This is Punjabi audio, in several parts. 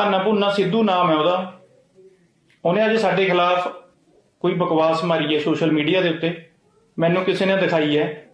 ਭਾਨਾ ਭੁੰਨਾ ਸਿੱਧੂ ਨਾਮ ਹੈ ਉਹਦਾ। ਉਹਨੇ ਅੱਜ ਸਾਡੇ ਖਿਲਾਫ ਕੋਈ ਬਕਵਾਸ ਮਾਰੀ ਹੈ ਸੋਸ਼ਲ ਮੀਡੀਆ ਦੇ ਉੱਤੇ। ਮੈਨੂੰ ਕਿਸੇ ਨੇ ਦਿਖਾਈ ਹੈ।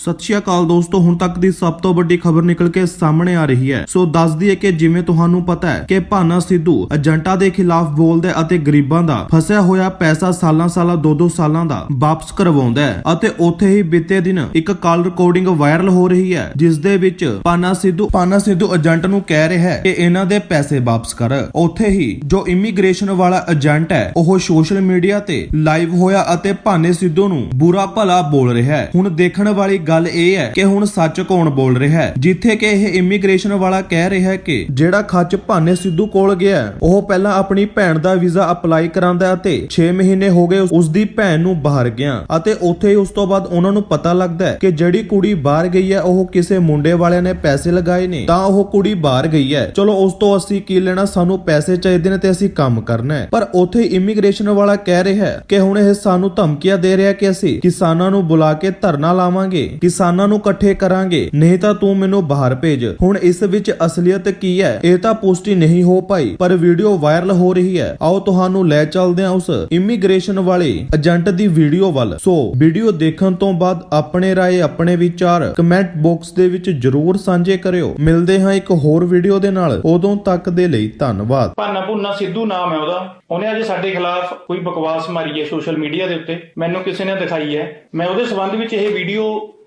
ਸਤਿ ਸ਼੍ਰੀ ਅਕਾਲ ਦੋਸਤੋ, ਹੁਣ ਤੱਕ ਦੀ ਸਭ ਤੋਂ ਵੱਡੀ ਖਬਰ ਨਿਕਲ ਕੇ ਸਾਹਮਣੇ ਆ ਰਹੀ ਹੈ। ਸੋ ਦੱਸ ਦਈਏ ਕਿ ਜਿਵੇਂ ਤੁਹਾਨੂੰ ਪਤਾ ਹੈ ਕਿ ਭਾਨਾ ਸਿੱਧੂ ਏਜੰਟਾਂ ਦੇ ਖਿਲਾਫ ਬੋਲਦਾ ਅਤੇ ਗਰੀਬਾਂ ਦਾ ਫਸਿਆ ਹੋਇਆ ਪੈਸਾ ਸਾਲਾਂ-ਸਾਲਾਂ 2-2 ਸਾਲਾਂ ਦਾ ਵਾਪਸ ਕਰਵਾਉਂਦਾ ਹੈ ਅਤੇ ਉੱਥੇ ਹੀ ਬੀਤੇ ਦਿਨ ਇੱਕ ਕਾਲ ਰਿਕਾਰਡਿੰਗ ਵਾਇਰਲ ਹੋ ਰਹੀ ਹੈ, ਜਿਸ ਦੇ ਵਿੱਚ ਭਾਨਾ ਸਿੱਧੂ ਭਾਨਾ ਸਿੱਧੂ ਏਜੰਟ ਨੂੰ ਕਹਿ ਰਿਹਾ ਹੈ ਕਿ ਇਹਨਾਂ ਦੇ ਪੈਸੇ ਵਾਪਸ ਕਰ। ਉੱਥੇ ਹੀ ਜੋ ਇਮੀਗ੍ਰੇਸ਼ਨ ਵਾਲਾ ਏਜੰਟ ਹੈ, ਉਹ ਸੋਸ਼ਲ ਮੀਡੀਆ ਤੇ ਲਾਈਵ ਹੋਇਆ ਅਤੇ ਭਾਨੇ ਸਿੱਧੂ ਨੂੰ ਬੁਰਾ ਭਲਾ ਬੋਲ ਰਿਹਾ ਹੈ। ਹੁਣ ਦੇਖਣ ਵਾਲੀ ਗੱਲ ਇਹ ਹੈ ਕਿ ਹੁਣ ਸੱਚ ਕੌਣ ਬੋਲ ਰਿਹਾ ਹੈ? ਜਿੱਥੇ ਕਿ ਇਹ ਇਮੀਗ੍ਰੇਸ਼ਨ ਵਾਲਾ ਕਹਿ ਰਿਹਾ ਹੈ ਕਿ ਜਿਹੜਾ ਖੱਚ ਭਾਨੇ ਸਿੱਧੂ ਕੋਲ ਗਿਆ ਉਹ ਪਹਿਲਾਂ ਆਪਣੀ ਭੈਣ ਦਾ ਵੀਜ਼ਾ ਅਪਲਾਈ ਕਰਾਂਦਾ ਹੈ ਅਤੇ 6 ਮਹੀਨੇ ਹੋ ਗਏ ਉਸ ਦੀ ਭੈਣ ਨੂੰ ਬਾਹਰ ਗਿਆ ਅਤੇ ਉੱਥੇ ਉਸ ਤੋਂ ਬਾਅਦ ਉਹਨਾਂ ਨੂੰ ਪਤਾ ਲੱਗਦਾ ਕਿ ਜਿਹੜੀ ਕੁੜੀ ਬਾਹਰ ਗਈ ਹੈ, ਉਹ ਕਿਸੇ ਮੁੰਡੇ ਵਾਲਿਆਂ ਨੇ ਪੈਸੇ ਲਗਾਏ ਨੇ। ਤਾਂ ਉਹ ਕੁੜੀ ਬਾਹਰ ਗਈ ਹੈ। ਚਲੋ ਉਸ ਤੋਂ ਅਸੀਂ ਕੀ ਲੈਣਾ? ਸਾਨੂੰ ਪੈਸੇ ਚਾਹੀਦੇ ਨੇ ਤੇ ਅਸੀਂ ਕੰਮ ਕਰਨਾ ਹੈ। ਪਰ ਉੱਥੇ ਇਮੀਗ੍ਰੇਸ਼ਨ ਵਾਲਾ ਕਹਿ ਰਿਹਾ ਹੈ ਕਿ ਹੁਣ ਇਹ ਸਾਨੂੰ ਧਮਕੀਆਂ ਦੇ ਰਿਹਾ ਕਿ ਅਸੀਂ ਕਿਸਾਨਾਂ ਨੂੰ ਬੁਲਾ ਕੇ ਧਰਨਾ ਲਾਵਾਂਗੇ। ਕਿਸਾਨਾਂ ਨੂੰ ਇਕੱਠੇ ਕਰਾਂਗੇ, ਨਹੀਂ ਤਾਂ ਤੂੰ ਮੈਨੂੰ ਬਾਹਰ ਭੇਜ। ਹੁਣ ਇਸ ਵਿੱਚ ਅਸਲੀਅਤ ਕੀ ਹੈ? ਇਹ ਤਾਂ ਪੁਸ਼ਟੀ ਨਹੀਂ ਹੋ ਪਾਈ, ਪਰ ਵੀਡੀਓ ਵਾਇਰਲ ਹੋ ਰਹੀ ਹੈ। ਆਓ ਤੁਹਾਨੂੰ ਲੈ ਚੱਲਦੇ ਹਾਂ ਉਸ ਇਮੀਗ੍ਰੇਸ਼ਨ ਵਾਲੇ ਏਜੰਟ ਦੀ ਵੀਡੀਓ ਵੱਲ। ਸੋ, ਵੀਡੀਓ ਦੇਖਣ ਤੋਂ ਬਾਅਦ ਆਪਣੇ ਰਾਏ, ਆਪਣੇ ਵਿਚਾਰ ਕਮੈਂਟ ਬਾਕਸ ਦੇ ਵਿੱਚ ਜਰੂਰ ਸਾਂਝੇ ਕਰਿਓ। ਮਿਲਦੇ ਹਾਂ ਇੱਕ ਹੋਰ ਵੀਡੀਓ ਦੇ ਨਾਲ। ਉਦੋਂ ਤੱਕ ਦੇ ਲਈ ਧੰਨਵਾਦ। ਭਾਨਾ ਭੁੰਨਾ ਸਿੱਧੂ ਨਾਮ ਹੈ ਉਹਦਾ। ਉਹਨੇ ਅੱਜ ਸਾਡੇ ਖਿਲਾਫ ਕੋਈ ਬਕਵਾਸ ਮਾਰੀ ਹੈ ਸੋਸ਼ਲ ਮੀਡੀਆ ਦੇ ਉੱਤੇ। ਮੈਨੂੰ ਕਿਸੇ ਨੇ ਦਿਖਾਈ ਹੈ। ਮੈਂ ਉਹਦੇ ਸਬੰਧ ਵਿੱਚ ਇਹ ਵੀਡੀਓ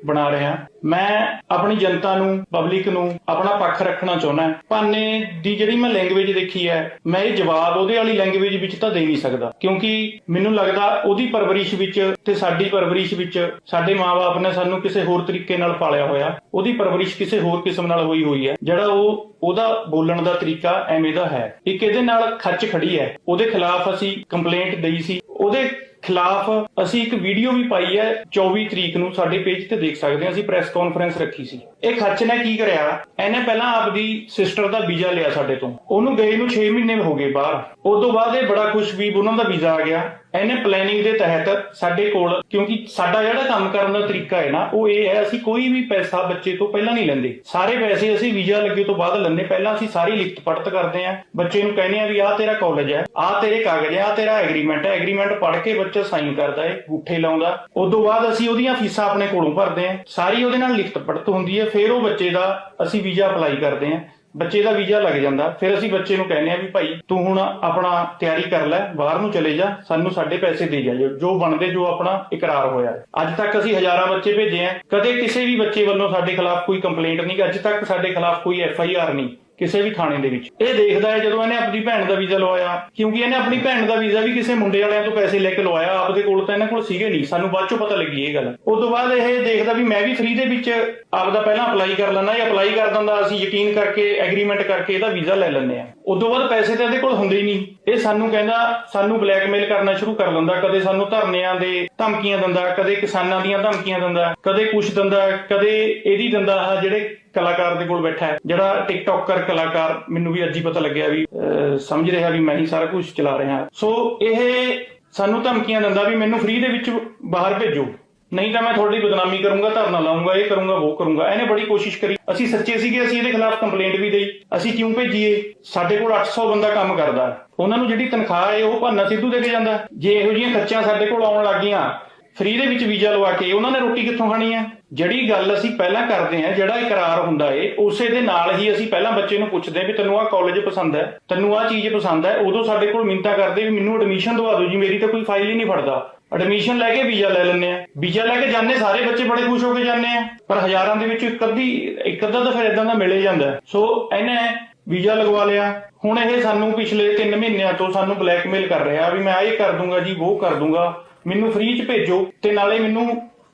ਬਣਾ ਰਿਹਾ। ਮੈਂ ਆਪਣੀ ਜਨਤਾ ਨੂੰ ਪਬਲਿਕ ਨੂੰ ਆਪਣਾ ਪੱਖ ਰੱਖਣਾ ਚਾਹੁੰਦਾ ਭਾਨੇ ਦੀ ਜਿਹੜੀ ਮੈਂ ਲੈਂਗੁਏਜ ਦੇਖੀ ਹੈ, ਮੈਂ ਇਹ ਜਵਾਬ ਉਹਦੇ ਵਾਲੀ ਲੈਂਗੁਏਜ ਵਿੱਚ ਤਾਂ ਦੇ ਨਹੀਂ ਸਕਦਾ। ਕਿਉਂਕਿ ਮੈਨੂੰ ਲੱਗਦਾ ਉਹਦੀ ਪਰਵਰਿਸ਼ ਵਿੱਚ ਤੇ ਸਾਡੀ ਪਰਵਰਿਸ਼ ਵਿੱਚ ਸਾਡੇ ਮਾਪੇ ਨੇ ਸਾਨੂੰ ਕਿਸੇ ਹੋਰ ਤਰੀਕੇ ਨਾਲ ਪਾਲਿਆ ਹੋਇਆ। ਉਹਦੀ ਪਰਵਰਿਸ਼ ਕਿਸੇ ਹੋਰ ਕਿਸਮ ਨਾਲ ਹੋਈ ਹੋਈ ਹੈ। ਜਿਹੜਾ ਉਹ, ਉਹਦਾ ਬੋਲਣ ਦਾ ਤਰੀਕਾ ਐਵੇਂ ਦਾ ਹੈ। ਇੱਕ ਇਹਦੇ ਨਾਲ ਖੱਚ ਖੜੀ ਹੈ। ਉਹਦੇ ਖਿਲਾਫ ਅਸੀਂ ਕੰਪਲੇਂਟ ਦੇਈ ਸੀ। ਉਹਦੇ ਖਿਲਾਫ ਅਸੀਂ ਇੱਕ ਵੀਡੀਓ ਵੀ ਪਾਈ ਹੈ 24 ਤਰੀਕ ਨੂੰ ਸਾਡੇ ਪੇਜ ਤੇ ਦੇਖ ਸਕਦੇ ਹਾਂ, ਅਸੀਂ ਪ੍ਰੈਸ ਕਾਨਫਰੰਸ ਰੱਖੀ ਸੀ। ਇਹ ਖੱਚ ਨੇ ਕੀ ਕਰਿਆ? ਇਹਨੇ ਪਹਿਲਾਂ ਆਪਦੀ ਸਿਸਟਰ ਦਾ ਵੀਜ਼ਾ ਲਿਆ ਸਾਡੇ ਤੋਂ। ਉਹਨੂੰ ਗਏ ਨੂੰ 6 ਮਹੀਨੇ ਹੋ ਗਏ ਬਾਹਰ। ਉਸ ਤੋਂ ਬਾਅਦ ਇਹ ਬੜਾ ਖੁਸ਼ ਵੀ ਉਹਨਾਂ ਦਾ ਵੀਜ਼ਾ ਆ ਗਿਆ। ਇਹਨੇ ਪਲੈਨਿੰਗ ਦੇ ਤਹਿਤ ਸਾਡੇ ਕੋਲ, ਕਿਉਂਕਿ ਸਾਡਾ ਜਿਹੜਾ ਕੰਮ ਕਰਨ ਦਾ ਤਰੀਕਾ ਹੈ ਨਾ, ਉਹ ਇਹ ਹੈ, ਅਸੀਂ ਕੋਈ ਵੀ ਪੈਸਾ ਬੱਚੇ ਤੋਂ ਪਹਿਲਾਂ ਨਹੀਂ ਲੈਂਦੇ। ਸਾਰੇ ਪੈਸੇ ਅਸੀਂ ਵੀਜ਼ਾ ਲੱਗੇ ਤੋਂ ਬਾਅਦ ਲੈਂਦੇ, ਪਹਿਲਾਂ ਅਸੀਂ ਸਾਰੀ ਲਿਖਤ ਪੜਤ ਕਰਦੇ ਆਂ ਬੱਚੇ ਨੂੰ ਕਹਿੰਦੇ ਆ ਵੀ ਆਹ ਤੇਰਾ ਕਾਲਜ ਹੈ, ਆਹ ਤੇਰੇ ਕਾਗਜ਼ ਹੈ, ਆਹ ਤੇਰਾ ਐਗਰੀਮੈਂਟ ਹੈ। ਐਗਰੀਮੈਂਟ ਪੜ੍ਹ ਕੇ ਬੱਚਾ ਸਾਈਨ ਕਰਦਾ ਹੈ ਗੁੱਠੇ ਲਾਉਂਦਾ। ਉਸ ਤੋਂ ਬਾਅਦ ਅਸੀਂ ਉਹਦੀਆਂ ਫੀਸਾਂ ਆਪਣੇ ਕੋਲੋਂ ਭਰਦੇ ਆ ਸਾਰੀ ਉਹਦੇ ਨਾਲ ਲਿਖਤ ਪੜਤ ਹੁੰਦੀ ਹੈ, ਫਿਰ ਉਹ ਬੱਚੇ ਦਾ ਅਸੀਂ ਵੀਜ਼ਾ ਅਪਲਾਈ ਕਰਦੇ ਆਂ ਬੱਚੇ ਦਾ ਵੀਜ਼ਾ ਲੱਗ ਜਾਂਦਾ। ਫਿਰ ਅਸੀਂ ਬੱਚੇ ਨੂੰ ਕਹਿੰਦੇ ਆ ਵੀ ਭਾਈ, ਤੂੰ ਹੁਣ ਆਪਣਾ ਤਿਆਰੀ ਕਰ ਲੈ, ਬਾਹਰ ਨੂੰ ਚਲੇ ਜਾ, ਸਾਨੂੰ ਸਾਡੇ ਪੈਸੇ ਦੇ ਜਾ ਜੋ ਬਣਦੇ, ਜੋ ਆਪਣਾ ਇਕਰਾਰ ਹੋਇਆ। ਅੱਜ ਤੱਕ ਅਸੀਂ ਹਜ਼ਾਰਾਂ ਬੱਚੇ ਭੇਜੇ ਆ। ਕਦੇ ਕਿਸੇ ਵੀ ਬੱਚੇ ਵੱਲੋਂ ਸਾਡੇ ਖਿਲਾਫ ਕੋਈ ਕੰਪਲੇਂਟ ਨਹੀਂ, ਅੱਜ ਤੱਕ ਸਾਡੇ ਖਿਲਾਫ ਕੋਈ ਐਫ ਆਈ ਆਰ ਨਹੀਂ। ਕਿਸੇ ਵੀ ਥਾਣੇ ਦੇ ਵਿੱਚ। ਇਹ ਦੇਖਦਾ ਹੈ ਜਦੋਂ ਇਹਨੇ ਆਪਣੀ ਭੈਣ ਦਾ ਵੀਜ਼ਾ ਲਵਾਇਆ, ਕਿਉਂਕਿ ਇਹਨੇ ਆਪਣੀ ਭੈਣ ਦਾ ਵੀਜ਼ਾ ਵੀ ਕਿਸੇ ਮੁੰਡੇ ਵਾਲਿਆਂ ਤੋਂ ਪੈਸੇ ਲੈ ਕੇ ਲਵਾਇਆ ਆਪਦੇ ਕੋਲ ਤਾਂ ਇਹਨਾਂ ਕੋਲ ਸੀਗੇ ਨਹੀਂ। ਸਾਨੂੰ ਬਾਅਦ ਚੋਂ ਪਤਾ ਲੱਗੀ ਇਹ ਗੱਲ। ਉਸ ਤੋਂ ਬਾਅਦ ਇਹ ਦੇਖਦਾ ਵੀ ਮੈਂ ਵੀ ਫ੍ਰੀ ਦੇ ਵਿੱਚ ਆਪਦਾ ਪਹਿਲਾਂ ਅਪਲਾਈ ਕਰ ਲੈਣਾ ਇਹ ਅਪਲਾਈ ਕਰ ਦਿੰਦਾ, ਅਸੀਂ ਯਕੀਨ ਕਰਕੇ ਐਗਰੀਮੈਂਟ ਕਰਕੇ ਇਹਦਾ ਵੀਜ਼ਾ ਲੈ ਲੈਂਦੇ ਆ ਉਸ ਤੋਂ ਬਾਅਦ ਪੈਸੇ ਤਾਂ ਇਹਦੇ ਕੋਲ ਹੁੰਦੇ ਹੀ ਨਹੀਂ। ਇਹ ਸਾਨੂੰ ਕਹਿੰਦਾ, ਸਾਨੂੰ ਬਲੈਕਮੇਲ ਕਰਨਾ ਸ਼ੁਰੂ ਕਰ ਲੈਂਦਾ ਕਦੇ ਸਾਨੂੰ ਧਰਨਿਆਂ ਦੇ ਧਮਕੀਆਂ ਦਿੰਦਾ, ਕਦੇ ਕਿਸਾਨਾਂ ਦੀਆਂ ਧਮਕੀਆਂ ਦਿੰਦਾ, ਕਦੇ ਕੁਛ ਦਿੰਦਾ, ਕਦੇ ਇਹਦੀ ਦਿੰਦਾ ਜਿਹੜੇ ਕਲਾਕਾਰ ਦੇ ਕੋਲ ਬੈਠਾ ਹੈ। ਜਿਹੜਾ ਟਿਕਟੌਕਰ ਕਲਾਕਾਰ, ਮੈਨੂੰ ਵੀ ਅੱਜ ਹੀ ਪਤਾ ਲੱਗਿਆ ਵੀ ਸਮਝ ਰਿਹਾ ਵੀ ਮੈਂ ਹੀ ਸਾਰਾ ਕੁਝ ਚਲਾ ਰਿਹਾ। ਸੋ ਇਹ ਸਾਨੂੰ ਧਮਕੀਆਂ ਦਿੰਦਾ ਵੀ ਮੈਨੂੰ ਫ੍ਰੀ ਦੇ ਵਿੱਚ ਬਾਹਰ ਭੇਜੋ। ਨਹੀਂ ਤਾਂ ਮੈਂ ਤੁਹਾਡੀ ਬਦਨਾਮੀ ਕਰੂੰਗਾ, ਧਰਨਾ ਲਾਉਂਗਾ ਇਹ ਕਰੂੰਗਾ, ਉਹ ਕਰੂੰਗਾ। ਇਹਨੇ ਬੜੀ ਕੋਸ਼ਿਸ਼ ਕਰੀ। ਅਸੀਂ ਸੱਚੇ ਸੀਗੇ, ਅਸੀਂ ਇਹਦੇ ਖਿਲਾਫ ਕੰਪਲੇਂਟ ਵੀ ਦੇਈ। ਅਸੀਂ ਕਿਉਂ ਭੇਜੀਏ? ਸਾਡੇ ਕੋਲ 800 ਬੰਦਾ ਕੰਮ ਕਰਦਾ। ਉਹਨਾਂ ਨੂੰ ਜਿਹੜੀ ਤਨਖਾਹ ਹੈ, ਉਹ ਭਾਨਾ ਸਿੱਧੂ ਦੇ ਕੇ ਜਾਂਦਾ। ਜੇ ਇਹੋ ਜਿਹੀਆਂ ਖੱਚਾਂ ਸਾਡੇ ਕੋਲ ਆਉਣ ਲੱਗੀਆਂ ਫ੍ਰੀ ਦੇ ਵਿੱਚ ਵੀਜ਼ਾ ਲਵਾ ਕੇ, ਉਹਨਾਂ ਨੇ ਰੋਟੀ ਕਿੱਥੋਂ ਖਾਣੀ ਹੈ? ਜਿਹੜੀ ਗੱਲ ਅਸੀਂ ਪਹਿਲਾਂ ਕਰਦੇ ਹਾਂ, ਜਿਹੜਾ ਇਕਰਾਰ ਹੁੰਦਾ ਏ, ਉਸੇ ਦੇ ਨਾਲ ਹੀ ਅਸੀਂ ਪਹਿਲਾਂ ਬੱਚੇ ਨੂੰ ਪੁੱਛਦੇ ਹਾਂ ਵੀ ਤੈਨੂੰ ਆਹ ਕਾਲਜ ਪਸੰਦ ਹੈ, ਤੈਨੂੰ ਆਹ ਚੀਜ਼ ਪਸੰਦ ਹੈ, ਉਦੋਂ ਸਾਡੇ ਕੋਲ ਮਿੰਤਾ ਕਰਦੇ ਵੀ ਮੈਨੂੰ ਐਡਮਿਸ਼ਨ ਦਵਾ ਦਿਓ ਜੀ, ਮੇਰੀ ਤਾਂ ਕੋਈ ਫਾਈਲ ਹੀ ਨਹੀਂ ਫੜਦਾ। ਐਡਮਿਸ਼ਨ ਲੈ ਕੇ ਵੀਜ਼ਾ ਲੈ ਲੈਂਦੇ ਆ ਵੀਜ਼ਾ ਲੈ ਕੇ ਜਾਂਦੇ ਸਾਰੇ ਬੱਚੇ ਬੜੇ ਖੁਸ਼ ਹੋ ਕੇ ਜਾਂਦੇ ਆ ਪਰ ਹਜ਼ਾਰਾਂ ਦੇ ਵਿੱਚ ਇੱਕ ਅੱਧੀ, ਇੱਕ ਅੱਧਾ ਤਾਂ ਫਿਰ ਇਦਾਂ ਦਾ ਮਿਲੇ ਜਾਂਦਾ। ਸੋ ਇਹਨੇ ਵੀਜ਼ਾ ਲਗਵਾ ਲਿਆ। ਹੁਣ ਇਹ ਸਾਨੂੰ ਪਿਛਲੇ 3 ਮਹੀਨਿਆਂ ਤੋਂ ਸਾਨੂੰ ਬਲੈਕਮੇਲ ਕਰ ਰਿਹਾ ਵੀ ਮੈਂ ਇਹ ਕਰ ਦੂੰਗਾ ਜੀ ਉਹ ਕਰ ਦੂੰਗਾ। ਮੈਨੂੰ ਫ੍ਰੀ ਚ ਭੇਜੋ ਤੇ ਨਾਲੇ ਮੈਨੂੰ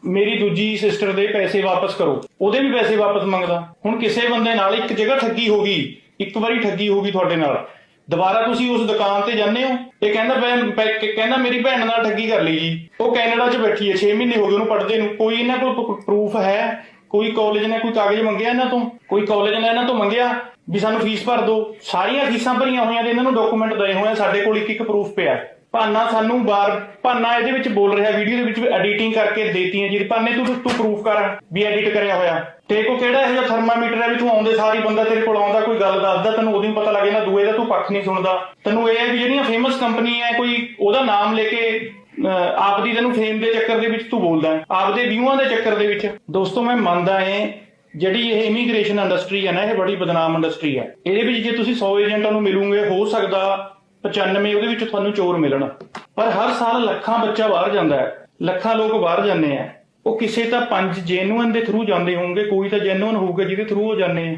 ਮੇਰੀ ਦੂਜੀ ਸਿਸਟਰ ਦੇ ਪੈਸੇ ਵਾਪਸ ਕਰੋ। ਉਹਦੇ ਵੀ ਪੈਸੇ ਵਾਪਸ ਮੰਗਦਾ। ਹੁਣ ਕਿਸੇ ਬੰਦੇ ਨਾਲ ਇੱਕ ਜਗ੍ਹਾ ਠੱਗੀ ਹੋ ਗਈ, ਇੱਕ ਵਾਰੀ ਠੱਗੀ ਹੋ ਗਈ ਤੁਹਾਡੇ ਨਾਲ। ਦੁਬਾਰਾ ਤੁਸੀਂ ਉਸ ਦੁਕਾਨ ਤੇ ਜਾਂਦੇ ਹੋ, ਇਹ ਕਹਿੰਦਾ ਕਹਿੰਦਾ ਮੇਰੀ ਭੈਣ ਨਾਲ ਠੱਗੀ ਕਰ ਲਈ ਜੀ। ਉਹ ਕੈਨੇਡਾ 'ਚ ਬੈਠੀ ਹੈ 6 ਮਹੀਨੇ ਹੋ ਗਏ ਉਹਨੂੰ ਪੜਦੇ ਨੂੰ। ਕੋਈ ਇਹਨਾਂ ਕੋਲ ਪ੍ਰੂਫ ਹੈ? ਕੋਈ ਕਾਲਜ ਨੇ ਕੋਈ ਕਾਗਜ਼ ਮੰਗਿਆ ਇਹਨਾਂ ਤੋਂ? ਕੋਈ ਕਾਲਜ ਨੇ ਇਹਨਾਂ ਤੋਂ ਮੰਗਿਆ? ਵੀ ਸਾਨੂੰ ਫੀਸ ਭਰ ਦਿਓ। ਸਾਰੀਆਂ ਫੀਸਾਂ ਭਰੀਆਂ ਹੋਈਆਂ ਤੇ ਇਹਨਾਂ ਨੂੰ ਡਾਕੂਮੈਂਟ ਦਏ ਹੋਏ ਆ, ਸਾਡੇ ਕੋਲ ਇੱਕ ਇੱਕ ਪ੍ਰੂਫ ਪਿਆ। ਭਾਨਾ ਸਾਨੂੰ ਬਾਰ ਭਾਨਾ ਇਹਦੇ ਵਿੱਚ ਬੋਲ ਰਿਹਾ ਵੀਡੀਓ ਦੇ ਵਿੱਚ ਐਡੀਟਿੰਗ ਕਰਕੇ ਦੇਤੀ ਹੈ ਜੀ। ਭਾਨੇ ਤੂੰ ਤੂੰ ਪ੍ਰੂਫ ਕਰ ਵੀ ਐਡਿਟ ਕਰਿਆ ਹੋਇਆ। ਤੇ ਕੋ ਕਿਹੜਾ ਇਹੋ ਜਿਹਾ ਥਰਮਾਮੀਟਰ ਹੈ ਵੀ ਤੂੰ ਆਉਂਦੇ ਸਾਰੀ ਬੰਦਾ ਤੇਰੇ ਕੋਲ ਆਉਂਦਾ, ਕੋਈ ਗੱਲ ਦੱਸਦਾ, ਤੈਨੂੰ ਉਦੋਂ ਪਤਾ ਲੱਗ ਜਾਂਦਾ, ਦੂਏ ਦਾ ਤੂੰ ਪੱਖ ਨਹੀਂ ਸੁਣਦਾ। ਤੈਨੂੰ ਇਹ ਹੈ ਵੀ ਜਿਹੜੀਆਂ ਫੇਮਸ ਕੰਪਨੀ ਹੈ, ਕੋਈ ਉਹਦਾ ਨਾਮ ਲੈ ਕੇ ਆਪਦੀ ਤੈਨੂੰ ਫੇਮ ਦੇ ਚੱਕਰ ਦੇ ਵਿੱਚ ਤੂੰ ਬੋਲਦਾ ਹੈ। ਆਪਦੇ ਵਿਊਆਂ ਦੇ ਚੱਕਰ ਦੇ ਵਿੱਚ। ਦੋਸਤੋ, ਮੈਂ ਮੰਨਦਾ ਹਾਂ ਜਿਹੜੀ ਇਹ ਇਮੀਗ੍ਰੇਸ਼ਨ ਇੰਡਸਟਰੀ ਹੈ ਨਾ, ਇਹ ਬੜੀ ਬਦਨਾਮ ਇੰਡਸਟਰੀ ਹੈ। ਇਹਦੇ ਵਿੱਚ ਜੇ ਤੁਸੀਂ 100 ਏਜੰਟਾਂ ਨੂੰ ਮਿਲੋਗੇ, ਹੋ ਸਕਦਾ 95 ਉਹਦੇ ਵਿੱਚ ਤੁਹਾਨੂੰ ਚੋਰ ਮਿਲਣ। ਪਰ ਹਰ ਸਾਲ ਲੱਖਾਂ ਬੱਚਾ ਬਾਹਰ ਜਾਂਦਾ ਹੈ। ਲੱਖਾਂ ਲੋਕ ਬਾਹਰ ਜਾਂਦੇ ਆ ਉਹ ਕਿਸੇ ਤਾਂ ਪੰਜ ਜੈਨੂਅਨ ਦੇ ਥਰੂ ਜਾਂਦੇ ਹੋਣਗੇ, ਕੋਈ ਤਾਂ ਜੈਨੂਅਨ ਹੋਊਗਾ ਜਿਹਦੇ ਥਰੂ ਉਹ ਜਾਂਦੇ ਆ